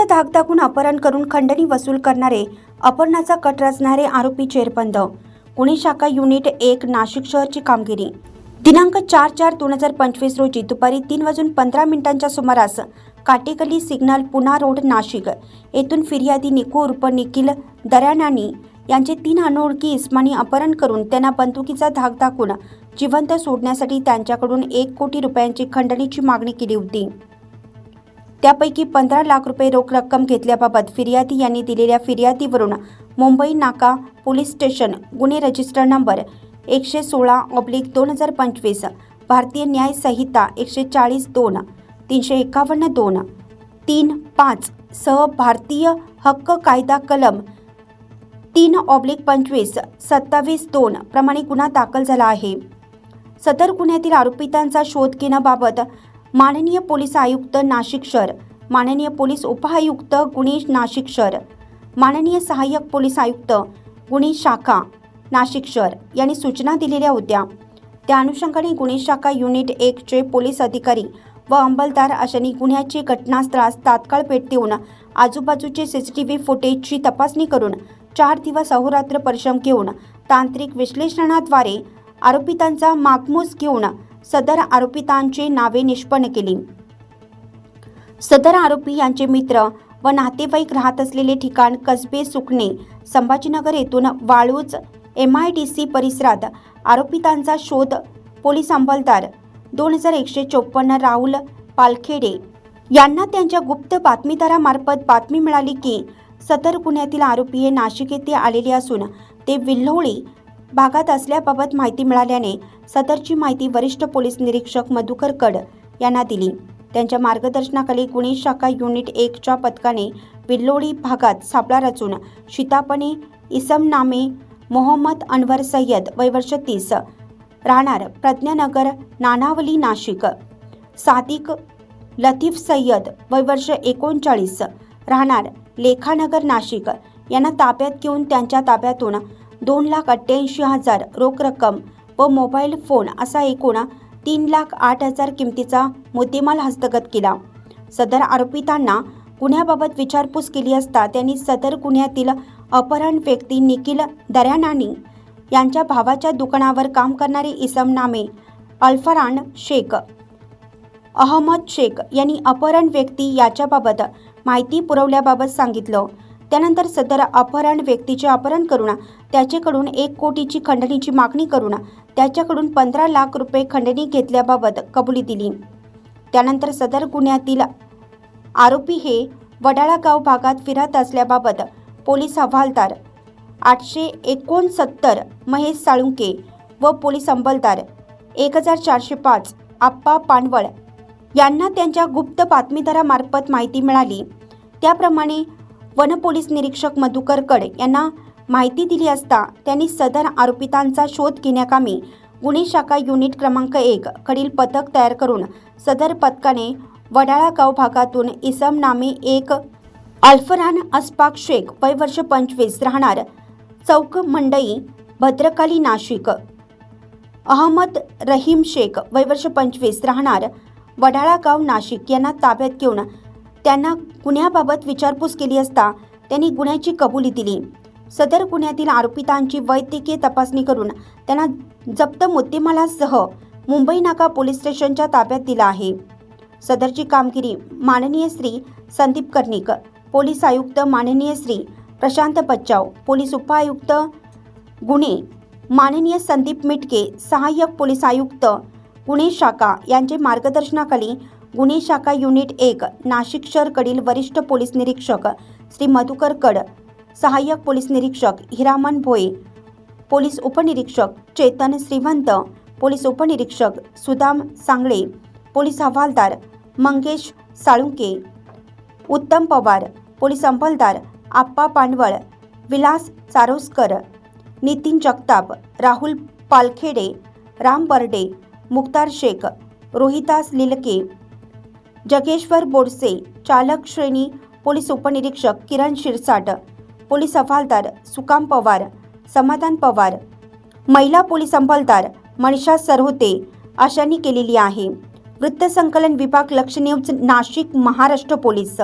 बंदुकीचा धाक दाखवून अपहरण करून खंडणी वसूल करणारे अपहरणाचा कट रचणारे आरोपी चेरबंद गुन्हे शाखा युनिट एक नाशिक शहरची कामगिरी. दिनांक चार चार दोन हजार पंचवीस रोजी दुपारी तीन वाजून पंधरा मिनिटांच्या सुमारास काटेकली सिग्नल पुणा रोड नाशिक. येथून फिर्यादी निको उर्फ निखिल दर्यानानी यांचे तीन अनोळखी इस्मानी अपहरण करून त्यांना बंदुकीचा धाक दाखवून जिवंत सोडण्यासाठी त्यांच्याकडून एक कोटी रुपयांची खंडणीची मागणी केली होती. त्यापैकी पंधरा लाख रुपये रोख रक्कम घेतल्याबाबत फिर्यादी यांनी दिलेल्या फिर्यादीवरून मुंबई नाका पोलीस स्टेशन गुन्हे रजिस्टर नंबर एकशे सोळा ऑब्लिक दोन हजार पंचवीस भारतीय न्याय संहिता एकशे चाळीस दोन तीनशे एकावन्न दोन तीन पाच सह भारतीय हक्क कायदा कलम तीन ऑब्लिक पंचवीस सत्तावीस दोन प्रमाणे गुन्हा दाखल झाला आहे. सदर गुन्ह्यातील आरोपितांचा शोध घेण्याबाबत माननीय पोलीस आयुक्त नाशिक शहर माननीय पोलीस उपआयुक्त गुन्हे नाशिक शहर माननीय सहाय्यक पोलीस आयुक्त गुन्हे शाखा नाशिक शहर यांनी सूचना दिलेल्या होत्या. त्या अनुषंगाने गुन्हे शाखा युनिट एकचे पोलीस अधिकारी व अंमलदार अशांनी गुन्ह्याची घटनास्थळास तात्काळ भेट देऊन आजूबाजूचे सी सी टी व्ही फुटेजची तपासणी करून चार दिवस अहोरात्र परिश्रम घेऊन तांत्रिक विश्लेषणाद्वारे आरोपितांचा मागमूस घेऊन सदर आरोपितांची नावे निष्पन्न केली. सदर आरोपी यांचे मित्र व नातेवाईक राहत असलेले ठिकाण कसबे सुकणे संभाजीनगर येथून Waluj M I D C परिसरात आरोपितांचा शोध पोलीस अंमलदार दोन हजार एकशे चोपन्न राहुल पालखेडे यांना त्यांच्या गुप्त बातमीदारामार्फत बातमी मिळाली की सदर गुन्ह्यातील आरोपी हे नाशिक येथे आलेले असून ते विल्होळी भागात असल्याबाबत माहिती मिळाल्याने सदरची माहिती वरिष्ठ पोलीस निरीक्षक मधुकर कड यांना दिली. त्यांच्या मार्गदर्शनाखाली गुन्हे शाखा युनिट एकच्या पथकाने विल्लोळी भागात सापळा रचून शितापणे इसम नामे मोहम्मद अनवर सय्यद वयवर्ष तीस राहणार प्रज्ञानगर नानावली नाशिक सादिक लतीफ सय्यद वयवर्ष एकोणचाळीस राहणार लेखानगर नाशिक यांना ताब्यात घेऊन त्यांच्या ताब्यातून दोन लाख अठ्ठ्याऐंशी हजार रोख रक्कम व मोबाईल फोन असा एकूण तीन लाख आठ हजार किमतीचा मुद्देमाल हस्तगत केला. सदर आरोपितांना गुन्ह्याबाबत विचारपूस केली असता त्यांनी सदर गुन्ह्यातील अपहरण व्यक्ती निखिल दर्यानानी यांच्या भावाच्या दुकानावर काम करणारे इसम नामे अल्फरान शेख अहमद शेख यांनी अपहरण व्यक्ती याच्याबाबत माहिती पुरवल्याबाबत सांगितलं. त्यानंतर सदर अपहरण व्यक्तीचे अपहरण करून त्याच्याकडून एक कोटीची खंडणीची मागणी करून त्याच्याकडून पंधरा लाख रुपये खंडणी घेतल्याबाबत कबुली दिली. त्यानंतर सदर गुन्ह्यातील आरोपी हे वडाळागाव भागात फिरत असल्याबाबत पोलीस हवालदार आठशे एकोणसत्तर महेश साळुंके व पोलीस अंमलदार एक हजार चारशे पाच आप्पा पानवळ यांना त्यांच्या गुप्त बातमीदारामार्फत माहिती मिळाली. त्याप्रमाणे वन पोलीस निरीक्षक मधुकर कड यांना माहिती दिली असता त्यांनी सदर आरोपितांचा शोध घेण्याकामी गुन्हे शाखा युनिट क्रमांक एक कडील पथक तयार करून सदर पथकाने वडाळा गाव भागातून इसम नामे एक अल्फरान अस्पाक शेख वय वर्ष पंचवीस राहणार चौक मंडई भद्रकाली नाशिक. अहमद रहीम शेख वय वर्ष पंचवीस राहणार वडाळा गाव नाशिक यांना ताब्यात घेऊन त्यांना गुन्ह्याबाबत विचारपूस केली असता त्यांनी गुन्ह्याची कबुली दिली. सदर गुन्ह्यातील आरोपितांची वैद्यकीय तपासणी करून त्यांना जप्त मुद्देमालासह मुंबई नाका पोलीस स्टेशनच्या ताब्यात दिला आहे. सदरची कामगिरी माननीय श्री संदीप कर्णिक पोलीस आयुक्त माननीय श्री प्रशांत बच्चाव पोलीस उपआयुक्त गुन्हे माननीय संदीप मिटके सहाय्यक पोलीस आयुक्त गुन्हे शाखा यांचे मार्गदर्शनाखाली गुन्हे शाखा युनिट एक नाशिक शहरकडील वरिष्ठ पोलीस निरीक्षक श्री मधुकर कड सहाय्यक पोलीस निरीक्षक हिरामन भोये पोलीस उपनिरीक्षक चेतन श्रीवंत पोलीस उपनिरीक्षक सुदाम सांगळे पोलीस हवालदार मंगेश साळुंके उत्तम पवार पोलीस अंमलदार आप्पा पांडवळ विलास चारोस्कर नितीन जगताप राहुल पालखेडे राम बर्डे मुक्तार शेख रोहितास लिलके जगेश्वर बोरसे चालक श्रेणी पोलीस उपनिरीक्षक किरण शिरसाट पोलीस हवालदार सुकाम पवार समाधान पवार महिला पोलीस अंमलदार मनीषा सरहोते अशांनी केलेली आहे. वृत्तसंकलन विभाग लक्ष न्यूज नाशिक महाराष्ट्र पोलीस.